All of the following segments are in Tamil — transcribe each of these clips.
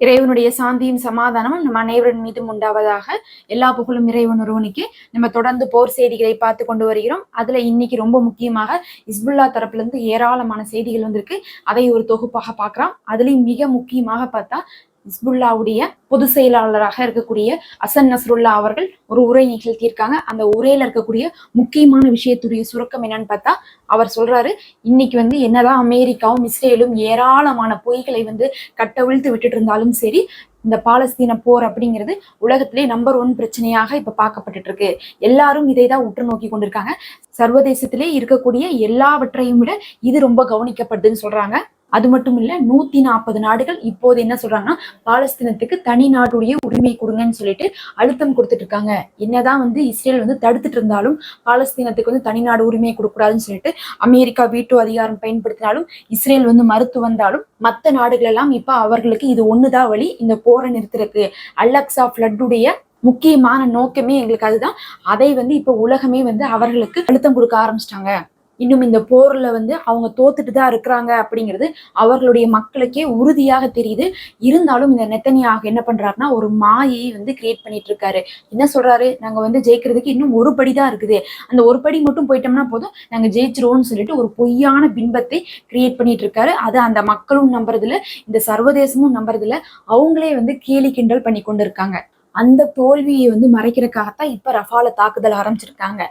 இறைவனுடைய சாந்தியும் சமாதானமும் நம்ம அனைவரின் மீதும் உண்டாவதாக எல்லா புகழும் இறைவன் ஒருவனுக்கு. நம்ம தொடர்ந்து போர் செய்திகளை பார்த்து கொண்டு வருகிறோம். அதுல இன்னைக்கு ரொம்ப முக்கியமாக இஸ்புல்லா தரப்புல இருந்து ஏராளமான செய்திகள் வந்திருக்கு. அதை ஒரு தொகுப்பாக பார்க்கலாம். அதுலயும் மிக முக்கியமாக பார்த்தா ஹிஸ்புல்லாவுடைய பொதுச் செயலாளராக இருக்கக்கூடிய அசன் நஸ்ருல்லா அவர்கள் ஒரு உரை நிகழ்த்தியிருக்காங்க. அந்த உரையில இருக்கக்கூடிய முக்கியமான விஷயத்துடைய சுருக்கம் என்னன்னு பார்த்தா அவர் சொல்றாரு இன்னைக்கு வந்து என்னதான் அமெரிக்காவும் இஸ்ரேலும் ஏராளமான பொய்களை வந்து கட்டவிழ்த்து விட்டுட்டு இருந்தாலும் சரி இந்த பாலஸ்தீன போர் அப்படிங்கிறது உலகத்திலே நம்பர் ஒன் பிரச்சனையாக இப்ப பார்க்கப்பட்டு இருக்கு எல்லாரும் இதை தான் உற்று நோக்கி கொண்டிருக்காங்க. சர்வதேசத்திலே இருக்கக்கூடிய எல்லாவற்றையும் விட இது ரொம்ப கவனிக்கப்படுதுன்னு சொல்றாங்க. அது மட்டும் இல்ல நூத்தி நாற்பது நாடுகள் இப்போது என்ன சொல்றாங்கன்னா பாலஸ்தீனத்துக்கு தனி நாட்டுடைய உரிமை கொடுங்கன்னு சொல்லிட்டு அழுத்தம் கொடுத்துட்டு இருக்காங்க. என்னதான் வந்து இஸ்ரேல் வந்து தடுத்துட்டு இருந்தாலும் பாலஸ்தீனத்துக்கு வந்து தனி நாடு உரிமை கொடுக்கூடாதுன்னு சொல்லிட்டு அமெரிக்கா வீட்டு அதிகாரம் பயன்படுத்தினாலும் இஸ்ரேல் வந்து மறுத்து வந்தாலும் மற்ற நாடுகள் எல்லாம் இப்ப அவர்களுக்கு இது ஒண்ணுதான் வழி இந்த போரை நிறுத்துறதுக்கு. அலக்ஸா ஃபிளட்டுடைய முக்கியமான நோக்கமே எங்களுக்கு அதுதான். அதை வந்து இப்ப உலகமே வந்து அவர்களுக்கு அழுத்தம் கொடுக்க ஆரம்பிச்சிட்டாங்க. இன்னும் இந்த போர்ல வந்து அவங்க தோத்துட்டு தான் இருக்கிறாங்க அப்படிங்கிறது அவர்களுடைய மக்களுக்கே உறுதியாக தெரியுது. இருந்தாலும் இந்த நெத்தனியாக என்ன பண்றாருன்னா ஒரு மாயை வந்து கிரியேட் பண்ணிட்டு இருக்காரு என்ன சொல்றாரு? நாங்க வந்து ஜெயிக்கிறதுக்கு இன்னும் ஒரு படி தான் இருக்குது. அந்த ஒரு படி மட்டும் போயிட்டோம்னா போதும். நாங்க ஜெயிச்சிருவோம்னு சொல்லிட்டு ஒரு பொய்யான பின்பத்தை கிரியேட் பண்ணிட்டு இருக்காரு அது அந்த மக்களும் நம்புறதுல இந்த சர்வதேசமும் நம்புறதுல அவங்களே வந்து கேலி கிண்டல் பண்ணி கொண்டு இருக்காங்க அந்த தோல்வியை வந்து மறைக்கிறதுக்காகத்தான் இப்ப ரஃபால தாக்குதல் ஆரம்பிச்சிருக்காங்க.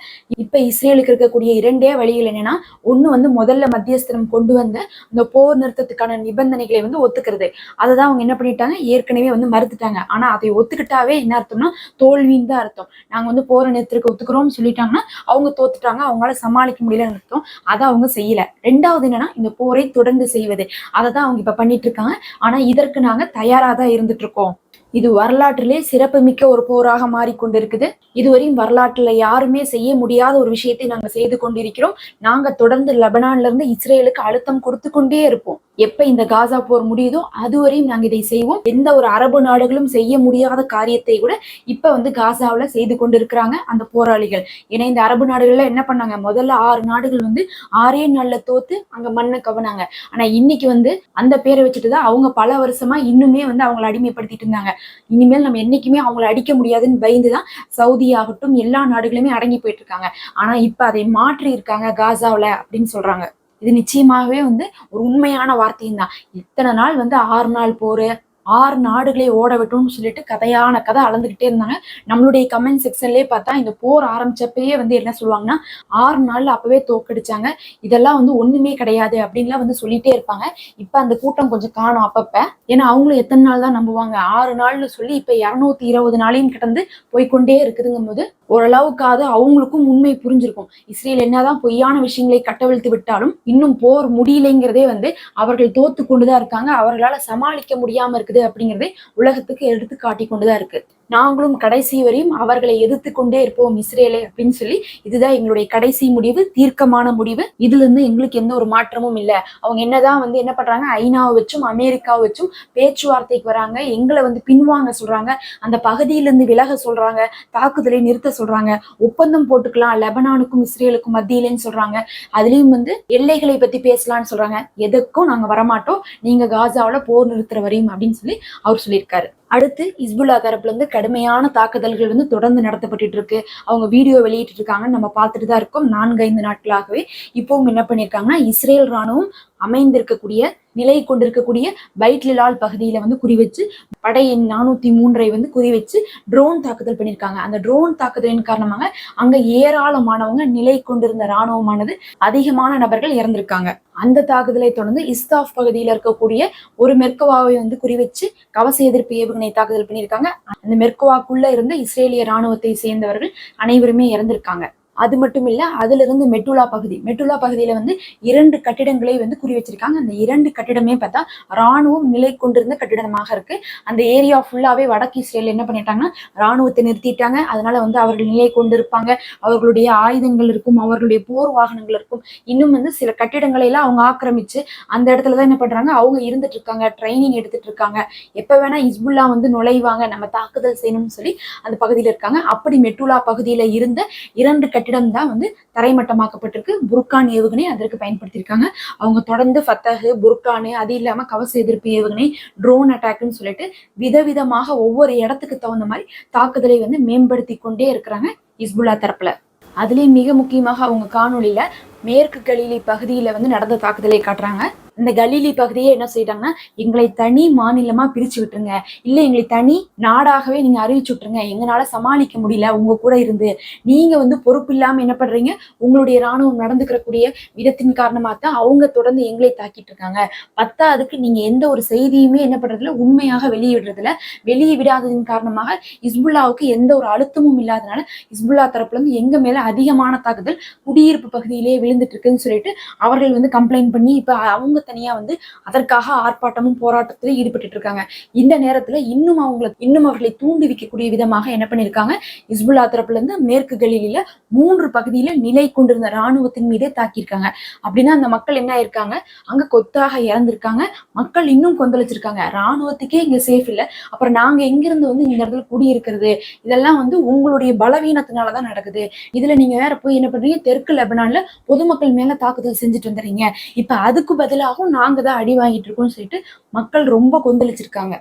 இப்ப இஸ்ரேலுக்கு இருக்கக்கூடிய இரண்டே வழிகள் என்னன்னா ஒண்ணு வந்து முதல்ல மத்தியஸ்திரம் கொண்டு வந்த அந்த போர் நிறுத்தத்துக்கான நிபந்தனைகளை வந்து ஒத்துக்கிறது. அதை தான் அவங்க என்ன பண்ணிட்டாங்க? ஏற்கனவே வந்து மறுத்துட்டாங்க. ஆனா அதை ஒத்துக்கிட்டாவே என்ன அர்த்தம்னா தோல்வின்னு தான் அர்த்தம். நாங்க வந்து போரை நிறுத்திற்கு ஒத்துக்கிறோம்னு சொல்லிட்டாங்கன்னா அவங்க தோத்துட்டாங்க. அவங்களால சமாளிக்க முடியலன்னு அர்த்தம். அதை அவங்க செய்யல. ரெண்டாவது என்னன்னா இந்த போரை தொடர்ந்து செய்வது. அதை தான் அவங்க இப்ப பண்ணிட்டு இருக்காங்க. ஆனா இதற்கு நாங்க தயாரா தான் இருந்துட்டு இருக்கோம். இது வரலாற்றிலே சிறப்புமிக்க ஒரு போராக மாறிக்கொண்டிருக்குது. இதுவரையும் வரலாற்றுல யாருமே செய்ய முடியாத ஒரு விஷயத்தை நாங்க செய்து கொண்டிருக்கிறோம். நாங்க தொடர்ந்து லெபனான்ல இருந்து இஸ்ரேலுக்கு அழுத்தம் கொடுத்து கொண்டே இருப்போம். எப்ப இந்த காசா போர் முடியுதோ அதுவரையும் நாங்க இதை செய்வோம். எந்த ஒரு அரபு நாடுகளும் செய்ய முடியாத காரியத்தை கூட இப்ப வந்து காசாவில செய்து கொண்டிருக்கிறாங்க அந்த போராளிகள். ஏன்னா இந்த அரபு நாடுகள்ல என்ன பண்ணாங்க? முதல்ல ஆறு நாடுகள் வந்து ஆறே நாள்ல தோத்து அங்க மண்ணை கவனாங்க. ஆனா இன்னைக்கு வந்து அந்த பேரை வச்சுட்டு தான் அவங்க பல வருஷமா இன்னுமே வந்து அவங்களை அடிமைப்படுத்திட்டு இருந்தாங்க. இனிமேல் நம்ம என்னைக்குமே அவங்கள அடிக்க முடியாதுன்னு பயந்துதான் சவுதி ஆகட்டும் எல்லா நாடுகளுமே அடங்கி போயிட்டு இருக்காங்க. ஆனா இப்ப அதை மாற்றி இருக்காங்க காசாவில அப்படின்னு சொல்றாங்க. இது நிச்சயமாகவே வந்து ஒரு உண்மையான வார்த்தையும் தான். இத்தனை நாள் வந்து ஆறு நாள் போரு ஆறு நாடுகளை ஓட விட்டோம்னு சொல்லிட்டு கதையான கதை அளந்துக்கிட்டே இருந்தாங்க. நம்மளுடைய கமெண்ட் செக்ஷன்லயே பார்த்தா இந்த போர் ஆரம்பிச்சப்பயே வந்து என்ன சொல்லுவாங்கன்னா ஆறு நாள்ல அப்பவே தோக்கடிச்சாங்க இதெல்லாம் வந்து ஒண்ணுமே கிடையாது அப்படின்லாம் வந்து சொல்லிட்டே இருப்பாங்க. இப்ப அந்த கூட்டம் கொஞ்சம் காணும் அப்பப்ப. ஏன்னா அவங்களும் எத்தனை நாள் தான் நம்புவாங்க? ஆறு நாள்னு சொல்லி இப்ப இருநூத்தி இருபது நாளையும் கிடந்து போய்க்கொண்டே இருக்குதுங்கும் போது ஓரளவுக்காவது அவங்களுக்கும் உண்மை புரிஞ்சிருக்கும். இஸ்ரேல் என்னதான் பொய்யான விஷயங்களை கட்டவிழ்த்து விட்டாலும் இன்னும் போர் முடியலைங்கிறதே வந்து அவர்கள் தோத்து கொண்டுதான் இருக்காங்க. அவர்களால சமாளிக்க முடியாம இருக்குது. அப்படிங்கிறதே உலகத்துக்கு எடுத்து காட்டி கொண்டுதான் இருக்கு. நாங்களும் கடைசி வரையும் அவர்களை எதிர்த்து கொண்டே இருப்போம் இஸ்ரேலை அப்படின்னு சொல்லி. இதுதான் எங்களுடைய கடைசி முடிவு தீர்க்கமான முடிவு. இதுல இருந்து எங்களுக்கு எந்த ஒரு மாற்றமும் இல்லை. அவங்க என்னதான் வந்து என்ன பண்றாங்க? ஐநாவை வச்சும் அமெரிக்காவை வச்சும் பேச்சுவார்த்தைக்கு வராங்க. எங்களை வந்து பின்வாங்க சொல்றாங்க. அந்த பகுதியிலிருந்து விலக சொல்றாங்க. தாக்குதலை நிறுத்த சொல்றாங்க. ஒப்பந்தம் போட்டுக்கலாம். லெபனானுக்கும் இஸ்ரேலுக்கும் மத்தியிலேன்னு சொல்றாங்க. அதுலயும் வந்து எல்லைகளை பத்தி பேசலாம்னு சொல்றாங்க. எதுக்கும் நாங்க வரமாட்டோம். நீங்க காசாவுல போர் நிறுத்துற வரையும் அப்படின்னு சொல்லி அவர் சொல்லியிருக்காரு. அடுத்து இஸ்புல்லா தரப்புல இருந்து கடுமையான தாக்குதல்கள் வந்து தொடர்ந்து நடத்தப்பட்டு இருக்கு அவங்க வீடியோ வெளியிட்டு இருக்காங்கன்னு நம்ம பார்த்துட்டு தான் இருக்கோம். நான்கு ஐந்து நாட்களாகவே இப்பவும் என்ன பண்ணியிருக்காங்கன்னா இஸ்ரேல் ராணுவம் அமைந்திருக்கக்கூடிய நிலை கொண்டிருக்கக்கூடிய பைட்லிலால் பகுதியில வந்து குறி வச்சு படை நானூத்தி மூன்றை வந்து குறி வச்சு ட்ரோன் தாக்குதல் பண்ணியிருக்காங்க அந்த ட்ரோன் தாக்குதலின் காரணமாக அங்க ஏராளமானவங்க நிலை கொண்டிருந்த ராணுவமானது அதிகமான நபர்கள் இறந்திருக்காங்க. அந்த தாக்குதலை தொடர்ந்து இஸ்தாஃப் பகுதியில் இருக்கக்கூடிய ஒரு மெர்கவாவை வந்து குறிவச்சு கவச எதிர்ப்பு ஏவுகணை தாக்குதல் பண்ணியிருக்காங்க அந்த மெர்கவாக்குள்ள இருந்த இஸ்ரேலிய ராணுவத்தை சேர்ந்தவர்கள் அனைவருமே இறந்திருக்காங்க. அது மட்டும் இல்ல அதுல இருந்து மெட்டுலா பகுதி. மெட்டுலா பகுதியில வந்து இரண்டு கட்டிடங்களை வந்து குறி வச்சிருக்காங்க. அந்த இரண்டு கட்டிடமே பார்த்தா ராணுவம் நிலை கொண்டிருந்த கட்டிடமாக இருக்கு. அந்த ஏரியா ஃபுல்லாவே வடக்கு இஸ்ரேல் என்ன பண்ணிட்டாங்கன்னா ராணுவத்தை நிறுத்திட்டாங்க. அதனால வந்து அவர்கள் நிலை கொண்டிருப்பாங்க. அவர்களுடைய ஆயுதங்கள் இருக்கும் அவர்களுடைய போர் வாகனங்கள் இருக்கும். இன்னும் வந்து சில கட்டிடங்களை எல்லாம் அவங்க ஆக்கிரமிச்சு அந்த இடத்துல தான் என்ன பண்றாங்க அவங்க இருந்துட்டு இருக்காங்க ட்ரைனிங் எடுத்துட்டு இருக்காங்க. எப்ப வேணா இஸ்புல்லா வந்து நுழைவாங்க நம்ம தாக்குதல் செய்யணும்னு சொல்லி அந்த பகுதியில இருக்காங்க. அப்படி மெட்டுலா பகுதியில இருந்த இரண்டு கட்டிட கட்டிடம் தான் வந்து தரைமட்டமாக்கப்பட்டிருக்கு. புர்கான் ஏவுகணை அதற்கு பயன்படுத்தியிருக்காங்க. அவங்க தொடர்ந்து ஃபத்தகு புர்கானு அது இல்லாம கவச எதிர்ப்பு ஏவுகணை ட்ரோன் அட்டாக்னு சொல்லிட்டு விதவிதமாக ஒவ்வொரு இடத்துக்கு தகுந்த மாதிரி தாக்குதலை வந்து மேம்படுத்தி கொண்டே இருக்கிறாங்க இஸ்புல்லா தரப்புல. அதுலேயும் மிக முக்கியமாக அவங்க காணொலியில மேற்கு கலிலி பகுதியில வந்து நடந்த தாக்குதலை காட்டுறாங்க. இந்த கலீலி பகுதியே என்ன செய்யறாங்கன்னா எங்களை தனி மாநிலமா பிரிச்சு விட்டுருங்க. இல்ல எங்களை தனி நாடாகவே நீங்க அறிவிச்சு விட்டுருங்க. எங்களால சமாளிக்க முடியல. உங்க கூட இருந்து நீங்க வந்து பொறுப்பு இல்லாம என்ன பண்றீங்க? உங்களுடைய ராணுவம் நடந்துக்கிறக்கூடிய விதத்தின் காரணமா தான் அவங்க தொடர்ந்து எங்களை தாக்கிட்டு இருக்காங்க. பத்தாவதுக்கு நீங்க எந்த ஒரு செய்தியுமே என்ன பண்றதுல உண்மையாக வெளியிடுறதுல வெளியே விடாததின் காரணமாக இஸ்புல்லாவுக்கு எந்த ஒரு அழுத்தமும் இல்லாதனால இஸ்புல்லா தரப்புல இருந்து எங்க மேல அதிகமான தாக்குதல் குடியிருப்பு பகுதியிலேயே விழுந்துட்டு இருக்குன்னு சொல்லிட்டு அவர்கள் வந்து கம்ப்ளைண்ட் பண்ணி இப்ப அவங்க தனித்தனியா வந்து அதற்காக ஆர்ப்பாட்டமும் போராட்டத்திலும் ஈடுபட்டு இருக்காங்க. இந்த நேரத்துல இன்னும் அவங்களை இன்னும் அவர்களை தூண்டுவிக்கக்கூடிய விதமாக என்ன பண்ணிருக்காங்க இஸ்புல்லா தரப்புல இருந்து மேற்கு கலிலில மூன்று பகுதியில நிலை கொண்டிருந்த ராணுவத்தின் மீதே தாக்கியிருக்காங்க. அப்படின்னா அந்த மக்கள் என்ன ஆயிருக்காங்க? அங்க கொத்தாக இறந்திருக்காங்க. மக்கள் இன்னும் கொந்தளிச்சிருக்காங்க. ராணுவத்துக்கே இங்க சேஃப் இல்ல. அப்புறம் நாங்க எங்கிருந்து வந்து இந்த இடத்துல குடியிருக்கிறது? இதெல்லாம் வந்து உங்களுடைய பலவீனத்தினாலதான் நடக்குது. இதுல நீங்க வேற போய் என்ன பண்றீங்க? தெற்கு லெபனான்ல பொதுமக்கள் மேல தாக்குதல் செஞ்சுட்டு வந்துறீங்க இப்ப அதுக்கு பதிலாக பதிலாகவும் நாங்க தான் அடி வாங்கிட்டு இருக்கோம்னு சொல்லிட்டு மக்கள் ரொம்ப கொந்தளிச்சிருக்காங்க.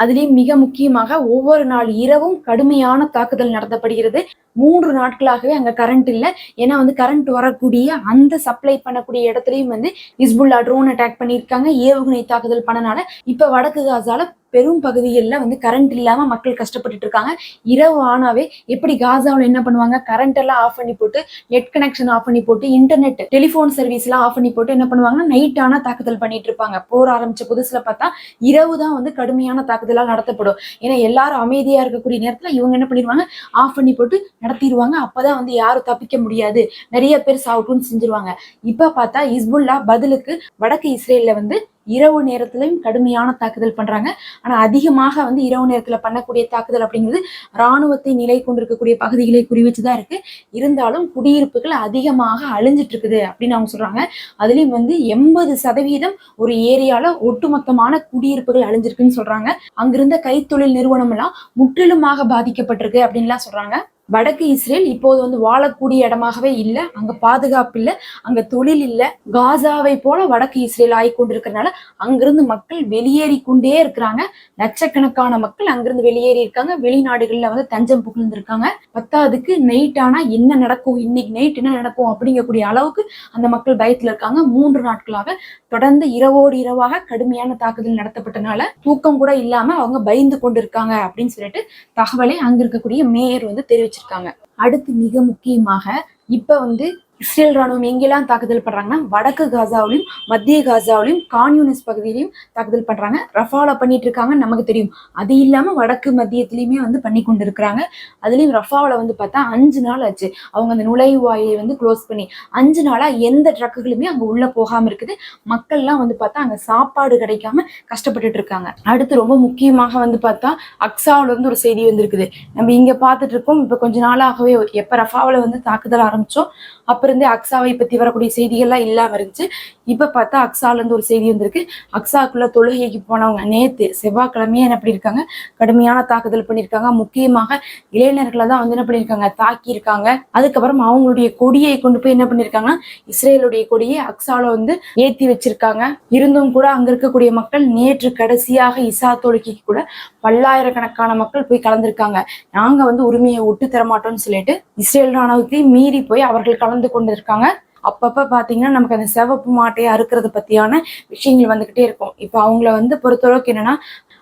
அதுலேயும் மிக முக்கியமாக ஒவ்வொரு நாள் இரவும் கடுமையான தாக்குதல் நடத்தப்படுகிறது. மூன்று நாட்களாகவே அங்க கரண்ட் இல்லை. ஏன்னா வந்து கரண்ட் வரக்கூடிய அந்த சப்ளை பண்ணக்கூடிய இடத்துலயும் வந்து இஸ்புல்லா ட்ரோன் அட்டாக் பண்ணியிருக்காங்க. ஏவுகணை தாக்குதல் பண்ணனால. இப்ப வடக்கு காசால பெரும் பகுதிகளில் வந்து கரண்ட் இல்லாமல் மக்கள் கஷ்டப்பட்டுட்டு இருக்காங்க. இரவு ஆனாவே எப்படி காசாவில் என்ன பண்ணுவாங்க? கரண்ட் எல்லாம் ஆஃப் பண்ணி போட்டு நெட் கனெக்ஷன் ஆஃப் பண்ணி போட்டு இன்டர்நெட் டெலிஃபோன் சர்வீஸ் எல்லாம் ஆஃப் பண்ணி போட்டு என்ன பண்ணுவாங்கன்னா நைட் ஆனால் தாக்குதல் பண்ணிட்டு இருப்பாங்க. போர் ஆரம்பிச்ச புதுசுல பார்த்தா இரவு தான் வந்து கடுமையான தாக்குதலாக நடத்தப்படும். ஏன்னா எல்லாரும் அமைதியா இருக்கக்கூடிய நேரத்தில் இவங்க என்ன பண்ணிடுவாங்க? ஆஃப் பண்ணி போட்டு நடத்திடுவாங்க. அப்பதான் வந்து யாரும் தப்பிக்க முடியாது. நிறைய பேர் சாவுட்டுன்னு செஞ்சிருவாங்க. இப்ப பார்த்தா இஸ்புல்லா பதிலுக்கு வடக்கு இஸ்ரேல்ல வந்து இரவு நேரத்திலையும் கடுமையான தாக்குதல் பண்றாங்க. ஆனா அதிகமாக வந்து இரவு நேரத்துல பண்ணக்கூடிய தாக்குதல் அப்படிங்கிறது ராணுவத்தை நிலை கொண்டிருக்கக்கூடிய பகுதிகளை குறிவச்சுதான் இருக்கு. இருந்தாலும் குடியிருப்புகள் அதிகமாக அழிஞ்சிட்டு இருக்குது அப்படின்னு அவங்க சொல்றாங்க. அதுலயும் வந்து எண்பது சதவீதம் ஒரு ஏரியால ஒட்டுமொத்தமான குடியிருப்புகள் அழிஞ்சிருக்குன்னு சொல்றாங்க. அங்கிருந்த கைத்தொழில் நிறுவனம் எல்லாம் முற்றிலுமாக பாதிக்கப்பட்டிருக்கு அப்படின்லாம் சொல்றாங்க. வடக்கு இஸ்ரேல் இப்போது வந்து வாழக்கூடிய இடமாகவே இல்லை. அங்க பாதுகாப்பு இல்லை. அங்க தொழில் இல்லை. காசாவை போல வடக்கு இஸ்ரேல் ஆகி கொண்டிருக்கிறனால அங்கிருந்து மக்கள் வெளியேறி கொண்டே இருக்கிறாங்க. லட்சக்கணக்கான மக்கள் அங்கிருந்து வெளியேறி இருக்காங்க. வெளிநாடுகள்ல வந்து தஞ்சம் புகுந்திருக்காங்க. பத்தாவதுக்கு நைட் ஆனா என்ன நடக்கும்? இன்னைக்கு நைட் என்ன நடக்கும் அப்படிங்கக்கூடிய அளவுக்கு அந்த மக்கள் பயத்துல இருக்காங்க. மூன்று நாட்களாக தொடர்ந்து இரவோடு இரவாக கடுமையான தாக்குதல் நடத்தப்பட்டனால தூக்கம் கூட இல்லாம அவங்க பயந்து கொண்டிருக்காங்க அப்படின்னு சொல்லிட்டு தகவலை அங்க இருக்கக்கூடிய மேயர் வந்து வச்சிருக்காங்க. அடுத்து மிக முக்கியமாக இப்ப வந்து இஸ்ரேல் ராணுவம் எங்கெல்லாம் தாக்குதல் பண்றாங்கன்னா வடக்கு காசாவிலையும் மத்திய காசாவிலையும் கான்யூனிஸ் பகுதியிலையும் தாக்குதல் பண்றாங்க. ரஃபால பண்ணிட்டு இருக்காங்க நமக்கு தெரியும். அது இல்லாம வடக்கு மத்தியத்திலயுமே வந்து பண்ணி கொண்டு இருக்கிறாங்க அதுலயும் ரஃபாவில் வந்து பார்த்தா அஞ்சு நாள் ஆச்சு. அவங்க அந்த நுழைவாயை வந்து க்ளோஸ் பண்ணி அஞ்சு நாளா எந்த ட்ரக்குகளுமே அங்க உள்ள போகாம இருக்குது. மக்கள்லாம் வந்து பார்த்தா அங்க சாப்பாடு கிடைக்காம கஷ்டப்பட்டுட்டு இருக்காங்க. அடுத்து ரொம்ப முக்கியமாக வந்து பார்த்தா அக்ஸாவில இருந்து ஒரு செய்தி வந்திருக்குது. நம்ம இங்க பார்த்துட்டு இருக்கோம். இப்ப கொஞ்ச நாளாகவே எப்ப ரஃபாவில் வந்து தாக்குதல் ஆரம்பிச்சோம் அப்ப இருந்தே அக்ஸாவை பத்தி வரக்கூடிய செய்திகள்லாம் இல்லாம இருந்துச்சு. இப்ப பார்த்தா அக்ஸால இருந்து ஒரு செய்தி வந்திருக்கு. அக்ஸாக்குள்ள தொழுகைக்கு போனவங்க நேத்து செவ்வாய்க்கிழமையே என்ன பண்ணியிருக்காங்க கடுமையான தாக்குதல் பண்ணியிருக்காங்க முக்கியமாக இளைஞர்களை தான் வந்து என்ன பண்ணியிருக்காங்க தாக்கி இருக்காங்க அதுக்கப்புறம் அவங்களுடைய கொடியை கொண்டு போய் என்ன பண்ணியிருக்காங்கன்னா இஸ்ரேலுடைய கொடியை அக்ஸால வந்து ஏத்தி வச்சிருக்காங்க. இருந்தும் கூட அங்க இருக்கக்கூடிய மக்கள் நேற்று கடைசியாக இசா தொழுகைக்கு கூட பல்லாயிரக்கணக்கான மக்கள் போய் கலந்திருக்காங்க. நாங்க வந்து உரிமையை விட்டு தர மாட்டோம்னு சொல்லிட்டு இஸ்ரேல் ராணுவத்தை மீறி போய் அவர்கள் கலந்து கொண்டிருக்காங்க. அப்பப்ப பாத்தீங்கன்னா நமக்கு அந்த சிவப்பு மாட்டையை அறுக்கிறது பத்தியான விஷயங்கள் வந்துகிட்டே இருக்கும். இப்போ அவங்கள வந்து பொறுத்தளவுக்கு என்னன்னா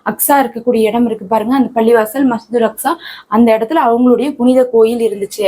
அக்ஸா இருக்கக்கூடிய இடம் இருக்கு பாருங்க. அந்த பள்ளிவாசல் மஸ்துல் அக்ஸா அந்த இடத்துல அவங்களுடைய புனித கோயில் இருந்துச்சு.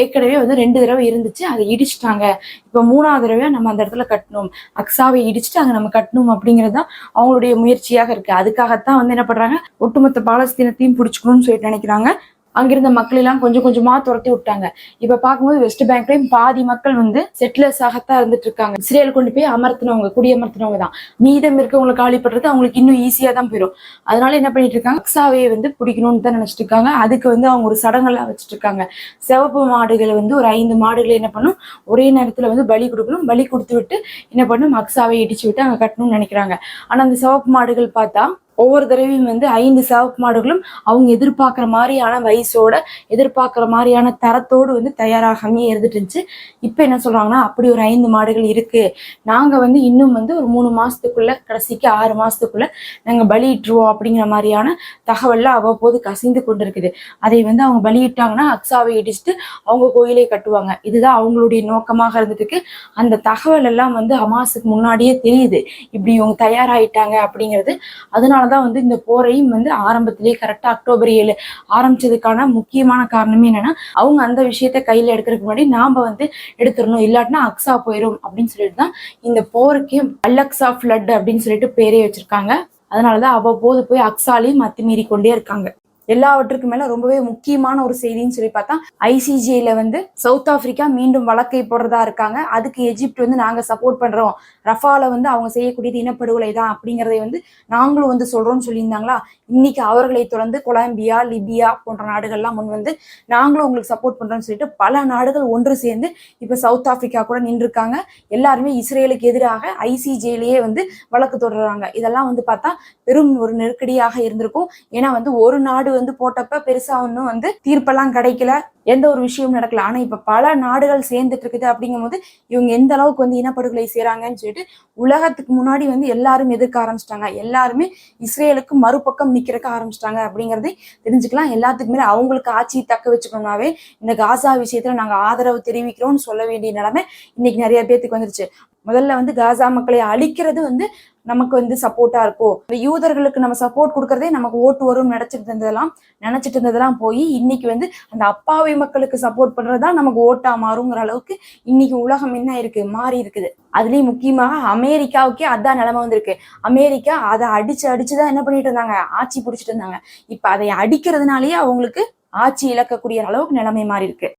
ஏற்கனவே வந்து ரெண்டு தடவை இருந்துச்சு. அதை இடிச்சிட்டாங்க. இப்போ மூணாவது தடவை நம்ம அந்த இடத்துல கட்டணும். அக்ஸாவை இடிச்சுட்டு அங்க நம்ம கட்டணும் அப்படிங்கிறது தான் அவங்களுடைய முயற்சியாக இருக்கு. அதுக்காகத்தான் வந்து என்ன பண்றாங்க? ஒட்டுமொத்த பாலஸ்தீனத்தையும் பிடிச்சிக்கணும்னு சொல்லிட்டு நினைக்கிறாங்க. அங்கிருந்த மக்கள் எல்லாம் கொஞ்சம் கொஞ்சமா துரத்தி விட்டாங்க. இப்ப பார்க்கும்போது வெஸ்ட் பேங்க்லயும் பாதி மக்கள் வந்து செட்டிலர்ஸ் ஆகத்தான் இருந்துட்டு இருக்காங்க இஸ்ரேல் கொண்டு போய் அமர்த்தினவங்க குடியமர்த்தினவங்க தான். மீதம் இருக்கவங்களை காலி பண்றது அவங்களுக்கு இன்னும் ஈஸியா தான் போயிடும் அதனால என்ன பண்ணிட்டு இருக்காங்க அக்ஸாவே வந்து பிடிக்கணும்னு தான் நினைச்சிட்டு இருக்காங்க அதுக்கு வந்து அவங்க ஒரு சடங்கெல்லாம் வச்சுட்டு இருக்காங்க சிவப்பு மாடுகளை வந்து ஒரு ஐந்து மாடுகளை என்ன பண்ணும்? ஒரே நேரத்துல வந்து பலி கொடுக்கணும். பலி கொடுத்து விட்டு என்ன பண்ணும்? அக்ஸாவை இடிச்சு விட்டு அங்க கட்டணும்னு நினைக்கிறாங்க. ஆனா அந்த சிவப்பு மாடுகள் பார்த்தா ஒவ்வொரு தடவையும் வந்து ஐந்து சிவப்பு மாடுகளும் அவங்க எதிர்பார்க்குற மாதிரியான வயசோட எதிர்பார்க்குற மாதிரியான தரத்தோடு வந்து தயாராகாமே இருந்துட்டு இருந்துச்சு. இப்போ என்ன சொல்றாங்கன்னா அப்படி ஒரு ஐந்து மாடுகள் இருக்கு. நாங்க வந்து இன்னும் வந்து ஒரு மூணு மாசத்துக்குள்ள கடைசிக்கு ஆறு மாசத்துக்குள்ள நாங்க பலியிட்டுருவோம் அப்படிங்கிற மாதிரியான தகவல்லாம் அவ்வப்போது கசிந்து கொண்டிருக்குது. அதை வந்து அவங்க பலியிட்டாங்கன்னா அக்ஸாவை இடிச்சுட்டு அவங்க கோயிலே கட்டுவாங்க. இதுதான் அவங்களுடைய நோக்கமாக இருந்துட்டு அந்த தகவல் எல்லாம் வந்து ஹமாஸுக்கு முன்னாடியே தெரியுது. இப்படி இவங்க தயாராயிட்டாங்க அப்படிங்கிறது. அதனால அதனாலதான் வந்து இந்த போரையும் வந்து ஆரம்பத்திலேயே கரெக்டா அக்டோபர் ஏழு ஆரம்பிச்சதுக்கான முக்கியமான காரணமே என்னன்னா அவங்க அந்த விஷயத்த கையில எடுக்கிறதுக்கு முன்னாடி நாம வந்து எடுத்துடணும். இல்லாட்டினா அக்ஸா போயிடும் அப்படின்னு சொல்லிட்டு தான் இந்த போருக்கே அல்லக்ஸா ஃப்ளட் அப்படின்னு சொல்லிட்டு பேரே வச்சிருக்காங்க. அதனாலதான் அவ்வப்போது போய் அக்ஸாலையும் அத்துமீறி கொண்டே இருக்காங்க. எல்லாவற்றுக்கும் மேல ரொம்பவே முக்கியமான ஒரு செய்தின்னு சொல்லி பார்த்தா ஐசிஜேல வந்து சவுத் ஆப்பிரிக்கா மீண்டும் வழக்கை போடுறதா இருக்காங்க. அதுக்கு எஜிப்ட் வந்து நாங்க சப்போர்ட் பண்றோம். ரஃபால வந்து அவங்க செய்யக்கூடியது இனப்படுகொலை தான் அப்படிங்கறதை வந்து நாங்களும் வந்து சொல்றோம்னு சொல்லியிருந்தாங்களா? இன்னைக்கு அவர்களை தொடர்ந்து கொலம்பியா லிபியா போன்ற நாடுகள்லாம் முன் வந்து நாங்களும் உங்களுக்கு சப்போர்ட் பண்றோம்னு சொல்லிட்டு பல நாடுகள் ஒன்று சேர்ந்து இப்ப சவுத் ஆப்பிரிக்கா கூட நின்றுருக்காங்க. எல்லாருமே இஸ்ரேலுக்கு எதிராக ஐசிஜேலேயே வந்து வழக்கு தொடர்றாங்க. இதெல்லாம் வந்து பார்த்தா பெரும் ஒரு நெருக்கடியாக இருந்திருக்கும். ஏன்னா வந்து ஒரு நாடு வந்து போட்டப்ப பெருசா ஒன்றும் வந்து தீர்ப்பெல்லாம் கிடைக்கல. எந்த ஒரு விஷயமும் நடக்கல. ஆனா இப்ப பல நாடுகள் சேர்ந்துட்டு இருக்குது அப்படிங்கும்போது இவங்க எந்த அளவுக்கு வந்து இனப்படுகொலை செய்யறாங்கன்னு சொல்லிட்டு உலகத்துக்கு முன்னாடி வந்து எல்லாரும் எதிர்க்க ஆரம்பிச்சிட்டாங்க. எல்லாருமே இஸ்ரேலுக்கு மறுபக்கம் நிக்கிறக்க ஆரம்பிச்சிட்டாங்க அப்படிங்கறதை தெரிஞ்சுக்கலாம். எல்லாத்துக்கு மேல அவங்களுக்கு ஆட்சி தக்க வச்சுக்கணும்னாவே இந்த காசா விஷயத்துல நாங்க ஆதரவு தெரிவிக்கிறோம்னு சொல்ல வேண்டிய நிலைமை இன்னைக்கு நிறைய பேத்துக்கு வந்துருச்சு. முதல்ல வந்து காசா மக்களை அழிக்கிறது வந்து நமக்கு வந்து சப்போர்ட்டா இருக்கும் இந்த யூதர்களுக்கு நம்ம சப்போர்ட் கொடுக்கறதே நமக்கு ஓட்டு வரும்னு நினைச்சிட்டு இருந்ததெல்லாம் நினைச்சிட்டு இருந்ததெல்லாம் போய் இன்னைக்கு வந்து அந்த அப்பாவி மக்களுக்கு சப்போர்ட் பண்றதா நமக்கு ஓட்டா மாறுங்கிற அளவுக்கு இன்னைக்கு உலகம் என்ன இருக்கு? மாறி இருக்குது. அதுலயும் முக்கியமாக அமெரிக்காவுக்கே அதான் நிலைமை வந்திருக்கு. அமெரிக்கா அதை அடிச்சு அடிச்சுதான் என்ன பண்ணிட்டு இருந்தாங்க? ஆட்சி பிடிச்சிட்டு இருந்தாங்க. இப்ப அதை அடிக்கிறதுனாலயே அவங்களுக்கு ஆட்சி இழக்கக்கூடிய அளவுக்கு நிலைமை மாறி இருக்கு.